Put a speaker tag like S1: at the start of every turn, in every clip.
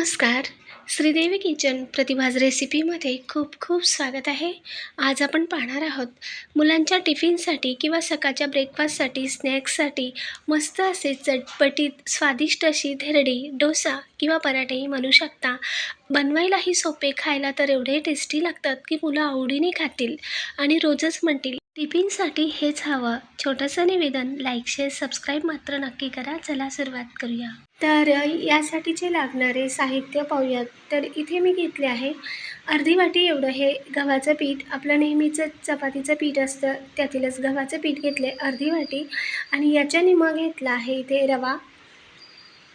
S1: नमस्कार. श्रीदेवी किचन प्रतिभाज रेसिपीमध्ये खूप खूप स्वागत आहे. आज आपण पाहणार आहोत मुलांच्या टिफिनसाठी किंवा सकाळच्या ब्रेकफास्टसाठी स्नॅक्ससाठी मस्त असे चटपटीत स्वादिष्ट अशी धेरडी डोसा किंवा पराठेही म्हणू शकता. बनवायलाही सोपे खायला तर एवढे टेस्टी लागतात की मुलं आवडीने खातील आणि रोजच म्हणतील टिफिनसाठी हेच हवं. छोटंसं निवेदन लाईक शेअर सबस्क्राईब मात्र नक्की करा. चला सुरुवात करूया. तर यासाठीचे लागणारे साहित्य पाहूयात. तर इथे मी घेतले आहे अर्धी वाटी एवढं. हे गव्हाचं पीठ आपलं नेहमीचं चपातीचं पीठ असतं त्यातीलच गव्हाचं पीठ घेतले अर्धी वाटी. आणि याच्याने मग घेतला आहे इथे रवा.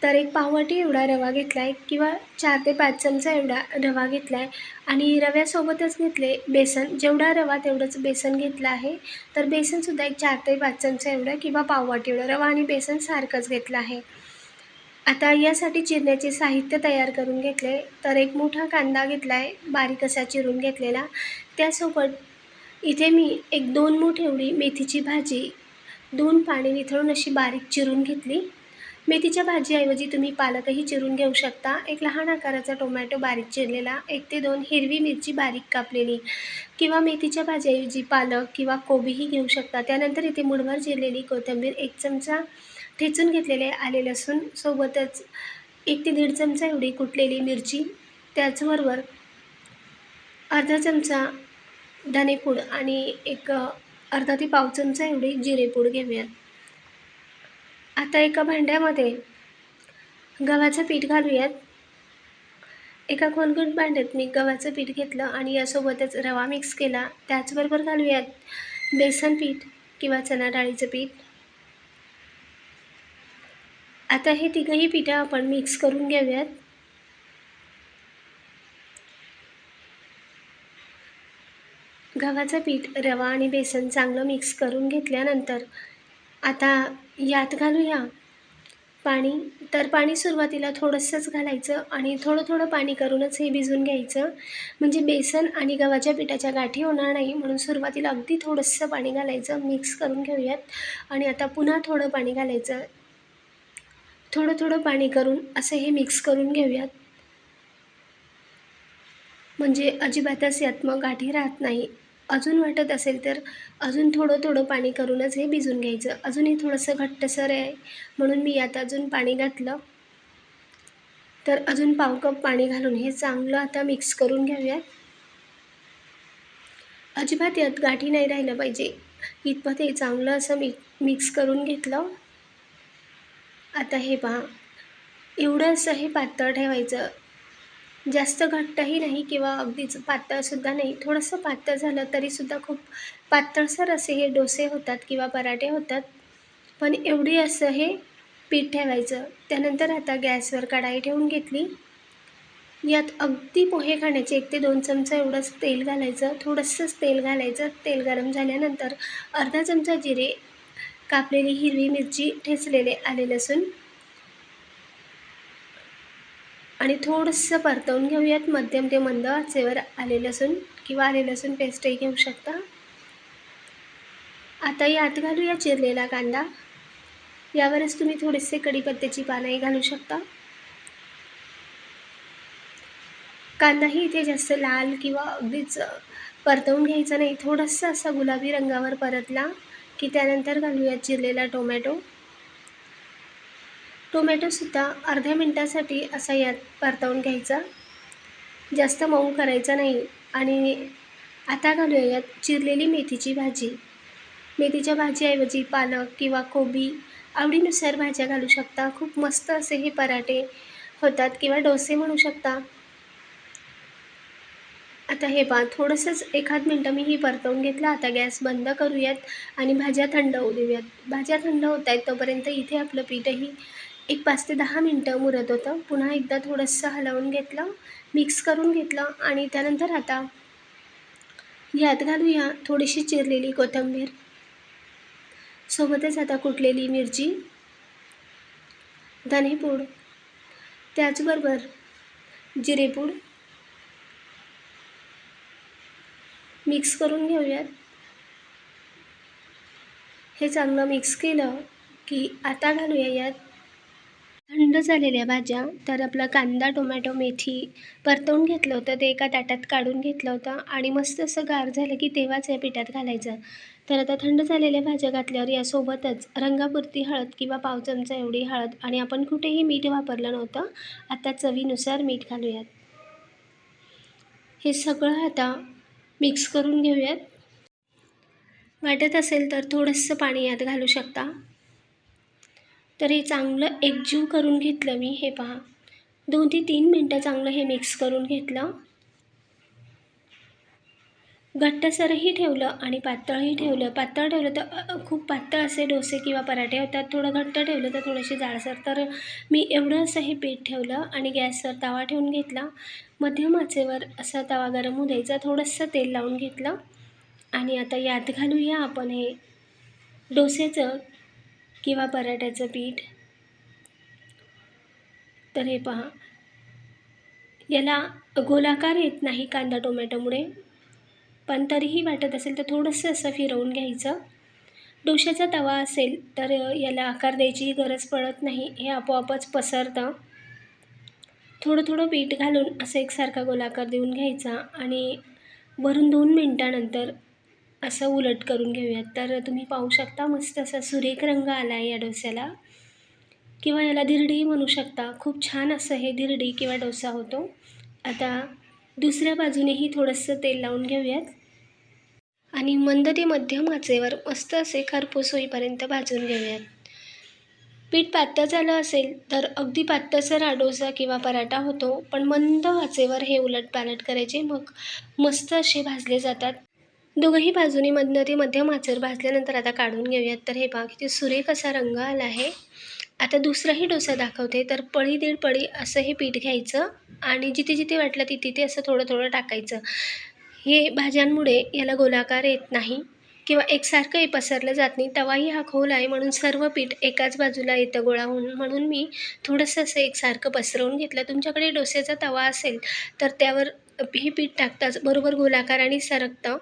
S1: तर एक पाववाटी एवढा रवा घेतला आहे किंवा चार ते पाच चमचा एवढा रवा घेतला आहे आणि रव्यासोबतच घेतले बेसन. जेवढा रवा तेवढंच बेसन घेतलं आहे. तर बेसनसुद्धा एक चार ते पाच चमचा एवढं किंवा पाववाटी एवढं. रवा आणि बेसन सारखंच घेतलं आहे. आता यासाठी चिरण्याचे साहित्य तयार करून घेतले. तर एक मोठा कांदा घेतला आहे बारीक असा चिरून घेतलेला. त्यासोबत इथे मी एक दोन मूठ एवढी मेथीची भाजी दोन पाणी निथळून अशी बारीक चिरून घेतली. मेथीच्या भाजीऐवजी तुम्ही पालकही चिरून घेऊ शकता. एक लहान आकाराचा टोमॅटो बारीक चिरलेला एक ते दोन हिरवी मिरची बारीक कापलेली किंवा मेथीच्या भाजीऐवजी पालक किंवा कोबीही घेऊ शकता. त्यानंतर इथे मुठभर चिरलेली कोथिंबीर एक चमचा ठेचून घेतलेले आले लसूण सोबतच एक ते दीड चमचा एवढी कुटलेली मिरची त्याचबरोबर अर्धा चमचा धनेपूड आणि एक अर्धा ते पाव चमचा एवढी जिरेपूड घेऊया. आता एका भांड्यामध्ये गव्हाचं पीठ घालूयात. एका खोलगट भांड्यात मी गव्हाचं पीठ घेतलं आणि यासोबतच रवा मिक्स केला. त्याचबरोबर घालूयात बेसन पीठ किंवा चणा डाळीचं पीठ. आता हे तिघंही पिठं आपण मिक्स करून घेऊयात. गव्हाचं पीठ रवा आणि बेसन चांगलं मिक्स करून घेतल्यानंतर आता यात घालूया. पाणी तर पाणी सुरुवातीला थोडंसंच घालायचं आणि थोडं थोडं पाणी करूनच हे भिजून घ्यायचं. म्हणजे बेसन आणि गव्हाच्या पिठाच्या गाठी होणार नाही म्हणून सुरुवातीला अगदी थोडंसं पाणी घालायचं मिक्स करून घेऊयात. आणि आता पुन्हा थोडं पाणी घालायचं. थोडं थोडं पाणी करून असं हे मिक्स करून घेऊयात. म्हणजे अजिबातच यात मग गाठी राहत नाही. अजून वाटत असेल तर अजून थोडं थोडं पाणी करूनच हे भिजून घ्यायचं. अजूनही थोडंसं घट्टसर आहे म्हणून मी यात अजून पाणी घातलं. तर अजून पाव कप पाणी घालून हे चांगलं आता मिक्स करून घेऊयात अजिबात यात गाठी नाही राहिलं पाहिजे. इतपत हे चांगलं असं मि मिक्स करून घेतलं. आता हे पहा. एवढं असं हे पातळ ठेवायचं. जास्त घट्टही नाही किंवा अगदीच पातळसुद्धा नाही. थोडंसं पातळ झालं तरीसुद्धा खूप पातळसर असे हे डोसे होतात किंवा पराठे होतात. पण एवढी असं हे पीठ ठेवायचं. त्यानंतर आता गॅसवर कढाई ठेवून घेतली. यात अगदी पोहे खाण्याचे एक ते दोन चमचा एवढंच तेल घालायचं. थोडंसंच तेल घालायचं. तेल गरम झाल्यानंतर अर्धा चमचा जिरे कापलेली हिरवी मिरची ठेचलेले आले लसूण आणि थोडंसं परतवून घेऊयात. मध्यम ते मंद आचेवर आले लसूण किंवा आले लसूण पेस्टही घेऊ शकता. आता यात घालूया चिरलेला कांदा. यावरच तुम्ही थोडेसे कढीपत्त्याची पानंही घालू शकता. कांदाही इथे जास्त लाल किंवा अगदीच परतवून घ्यायचा नाही. थोडंसं असा गुलाबी रंगावर परतला की त्यानंतर घालूया चिरलेला टोमॅटो. टोमॅटोसुद्धा अर्ध्या मिनटासाठी असा यात परतवून घ्यायचा. जास्त मऊ करायचा नाही. आणि आता घालूया यात चिरलेली मेथीची भाजी. मेथीच्या भाजीऐवजी पालक किंवा कोबी आवडीनुसार भाज्या घालू शकता. खूप मस्त असे हे पराठे होतात किंवा डोसे म्हणू शकता. आता हे पहा थोडंसंच एखाद मिनटं मी ही परतवून घेतलं. आता गॅस बंद करूयात आणि भाज्या थंड होऊ देऊयात. भाज्या थंड होत आहेत तोपर्यंत इथे आपलं पीठही एक पाच ते दहा मिनटं मुरत होतं. पुन्हा एकदा थोडंसं हलवून घेतलं मिक्स करून घेतलं आणि त्यानंतर आता यात घालूया थोडीशी चिरलेली कोथिंबीर. सोबतच आता कुटलेली मिरची धनेपूड त्याचबरोबर जिरेपूड मिक्स करून घेऊयात. हे चांगलं मिक्स केलं की आता घालूया यात थंड झालेल्या भाज्या तर आपला कांदा टोमॅटो मेथी परतवून घेतलं होतं. ते एका ताटात काढून घेतलं होतं आणि मस्त असं गार झालं की तेव्हाच या पिठात घालायचं. तर आता थंड झालेल्या भाज्या घातल्यावर यासोबतच रंगापुरती हळद किंवा पाव चमचा एवढी हळद आणि आपण कुठेही मीठ वापरलं नव्हतं आता चवीनुसार मीठ घालूयात. हे सगळं आता मिक्स करून घेऊयात. वाटत असेल तर थोडंसं पाणी यात घालू शकता. तर हे चांगलं एकजीव करून घेतलं मी हे पहा. दोन ते तीन मिनटं चांगलं हे मिक्स करून घेतलं. घट्टसरही ठेवलं आणि पातळही ठेवलं. पातळ ठेवलं तर खूप पातळ असे डोसे किंवा पराठे होतात. थोडं घट्ट ठेवलं तर थोडेसे जाडसर. तर मी एवढं असं हे पीठ ठेवलं आणि गॅसवर तवा ठेवून घेतला. मध्यम आचेवर असा तवा गरम होऊ द्यायचा. थोडंसं तेल लावून घेतलं. आणि आता यात घालूया आपण हे डोसेचं. किंवा पराठ्याचं पीठ. तर हे पहा. याला गोलाकार येत नाही कांदा टोमॅटोमुळे. पण तरीही वाटत असेल तर थोडंसं असं फिरवून घ्यायचं. डोशाचा तवा असेल तर याला आकार द्यायची गरज पडत नाही. हे आपोआपच पसरतं. थोडं थोडं पीठ घालून असं एकसारखा गोलाकार देऊन घ्यायचा आणि वरून दोन मिनटानंतर असं उलट करून घेऊयात. तर तुम्ही पाहू शकता मस्त असा सुरेख रंग आला आहे या डोस्याला. किंवा याला धिरडीही म्हणू शकता. खूप छान असं हे धिरडी किंवा डोसा होतो. आता दुसऱ्या बाजूनेही थोडंसं तेल लावून घेऊयात. आणि मंद ते मध्यम आचेवर मस्त असे खरपूस होईपर्यंत भाजून घेऊयात. पीठ पातळ झालं असेल तर अगदी पातळसर हा डोसा किंवा पराठा होतो. पण मंद आचेवर हे उलटपालट करायचे. मग मस्त असे भाजले जातात. दोघंही बाजूनी मधनं ते मध्यम आचर भाजल्यानंतर आता काढून घेऊयात. तर हे पहा किती सुरेख असा रंग आला आहे. आता दुसराही डोसा दाखवते. तर पळी दीड पळी असं हे पीठ घ्यायचं आणि जिथे जिथे वाटलं तिथे ते असं थोडं थोडं टाकायचं. हे भाज्यांमुळे याला गोलाकार येत नाही किंवा एकसारखं हे पसरलं जात नाही. तवाही हा खोल आहे म्हणून सर्व पीठ एकाच बाजूला येतं गोळा होऊन. म्हणून मी थोडंसं असं एकसारखं पसरवून घेतलं. तुमच्याकडे डोस्याचा तवा असेल तर त्यावर हे पीठ टाकताच बरोबर गोलाकार आणि सरकतं.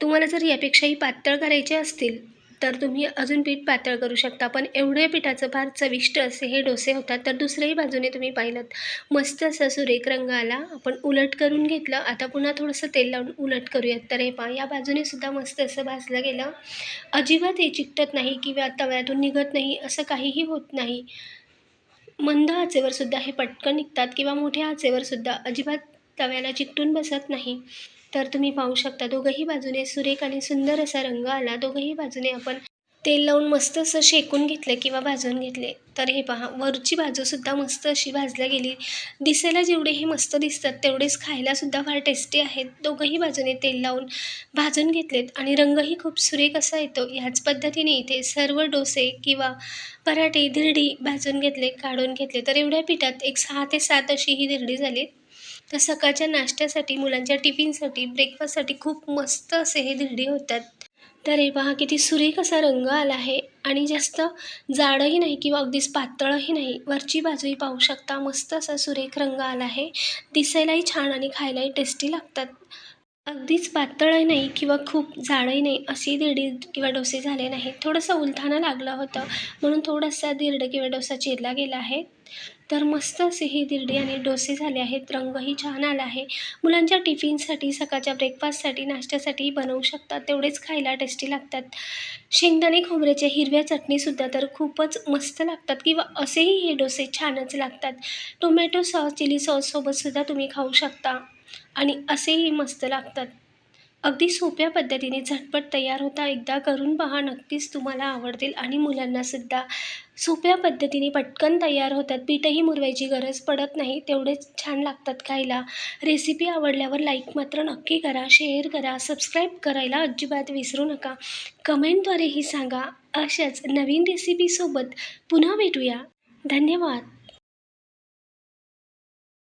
S1: तुम्हाला जर यापेक्षाही पातळ करायचे असतील तर तुम्ही अजून पीठ पातळ करू शकता. पण एवढे पिठाचं फार चविष्ट असे हे डोसे होतात तर दुसऱ्याही बाजूने तुम्ही पाहिलं मस्त असा सुरेख रंग आला आपण उलट करून घेतलं. आता पुन्हा थोडंसं तेल लावून उलट करूयात. तर हे पहा या बाजूने सुद्धा मस्त असं भाजलं गेलं. अजिबात हे चिकटत नाही किंवा तव्यातून निघत नाही असं काहीही होत नाही. मंद आचेवर सुद्धा हे पटकन निघतात किंवा मोठ्या आचेवर सुद्धा अजिबात तव्याला चिकटून बसत नाही. तर तुम्ही पाहू शकता दोघंही बाजूने सुरेख आणि सुंदर असा रंग आला. दोघंही बाजूने आपण तेल लावून मस्त असं शेकून घेतलं किंवा भाजून घेतले. तर हे पहा वरची बाजूसुद्धा मस्त अशी भाजल्या गेली. दिसायला जेवढे हे मस्त दिसतात तेवढेच खायलासुद्धा फार टेस्टी आहेत. दोघंही बाजूने तेल लावून भाजून घेतलेत आणि रंगही खूप सुरेख असा येतो. ह्याच पद्धतीने इथे सर्व डोसे किंवा पराठे धिरडी भाजून घेतले काढून घेतले. तर एवढ्या पिठात एक सहा ते सात अशी ही धिरडी झाली. तर सकाळच्या नाश्त्यासाठी मुलांच्या टिफिनसाठी ब्रेकफास्टसाठी खूप मस्त असे हे धिरडी होतात. तर हे पहा किती सुरेख असा रंग आला आहे. आणि जास्त जाडही नाही किंवा अगदीच पातळही नाही वरची बाजूही पाहू शकता मस्त असा सुरेख रंग आला आहे. दिसायलाही छान आणि खायलाही टेस्टी लागतात. अगदीच पातळही नाही किंवा खूप जाडही नाही अशी धिरडी किंवा डोसे झाले नाही थोडंसं उलथाना लागलं होतं म्हणून थोडासा धिरडं किंवा डोसा चिरला गेला आहे. तर मस्त असे ही धिरडी आणि डोसे झाले आहेत. रंगही छान आला आहे. मुलांच्या टिफिनसाठी सकाळच्या ब्रेकफास्टसाठी नाश्त्यासाठी बनवू शकतात. तेवढेच खायला टेस्टी लागतात. शेंगदाणे खोबऱ्याच्या हिरव्या चटणीसुद्धा तर खूपच मस्त लागतात किंवा असेही हे डोसे छानच लागतात. टोमॅटो सॉस चिली सॉससोबतसुद्धा तुम्ही खाऊ शकता. आणि असेही मस्त लागतात. अगदी सोप्या पद्धतीने झटपट तयार होता. एकदा करून पहा नक्कीच तुम्हाला आवडतील आणि मुलांनासुद्धा सोप्या पद्धतीने पटकन तयार होतात. पीठही मुरवायची गरज पडत नाही. तेवढेच छान लागतात खायला. रेसिपी आवडल्यावर लाईक मात्र नक्की करा शेअर करा सबस्क्राईब करायला अजिबात विसरू नका. कमेंटद्वारेही सांगा. अशाच नवीन रेसिपीसोबत पुन्हा भेटूया. धन्यवाद.